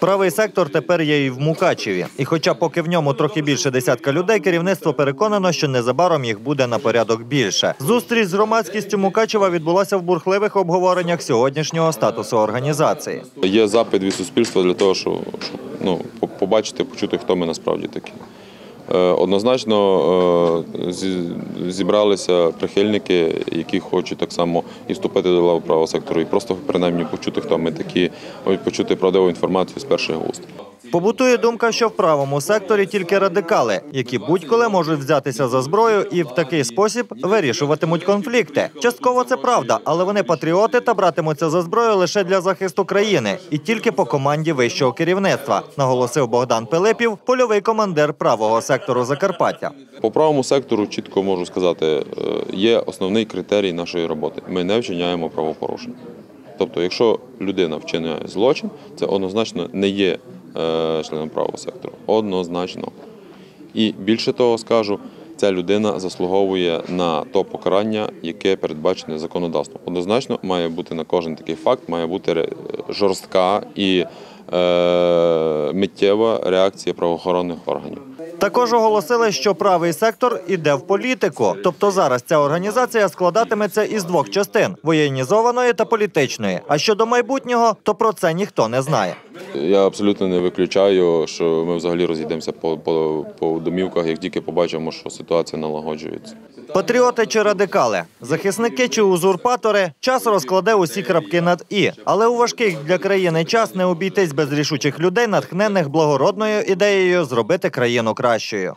Правий сектор тепер є і в Мукачеві. І хоча поки в ньому трохи більше десятка людей, керівництво переконано, що незабаром їх буде на порядок більше. Зустріч з громадськістю Мукачева відбулася в бурхливих обговореннях сьогоднішнього статусу організації. Є запит від суспільства для того, щоб, ну, по- побачити, почути, хто ми насправді такі. Е, Однозначно е, зібралися прихильники, які хочуть так само і вступити до лав правого сектору, і просто принаймні почути, хто ми такі, почути правдиву інформацію з перших вуст. Побутує думка, що в правому секторі тільки радикали, які будь-коли можуть взятися за зброю і в такий спосіб вирішуватимуть конфлікти. Частково це правда, але вони патріоти та братимуться за зброю лише для захисту країни і тільки по команді вищого керівництва, наголосив Богдан Пилипів, польовий командир правого сектору Закарпаття. По правому сектору чітко можу сказати, е, є основний критерій нашої роботи. Ми не вчиняємо правопорушень. Тобто, якщо людина вчиняє злочин, це однозначно не є членом правого сектору. Однозначно. І більше того скажу, ця людина заслуговує на то покарання, яке передбачене законодавством. Однозначно має бути на кожен такий факт, має бути жорстка і е, миттєва реакція правоохоронних органів. Також оголосили, що правий сектор іде в політику. Тобто зараз ця організація складатиметься із двох частин воєнізованої та політичної. А щодо майбутнього, то про це ніхто не знає. Я абсолютно не виключаю, що ми взагалі розійдемося по, по, по домівках, як тільки побачимо, що ситуація налагоджується. Патріоти чи радикали, захисники чи узурпатори, час розкладе усі крапки над і. Але у важкий для країни час не обійтись без рішучих людей, натхнених благородною ідеєю зробити країну кращою.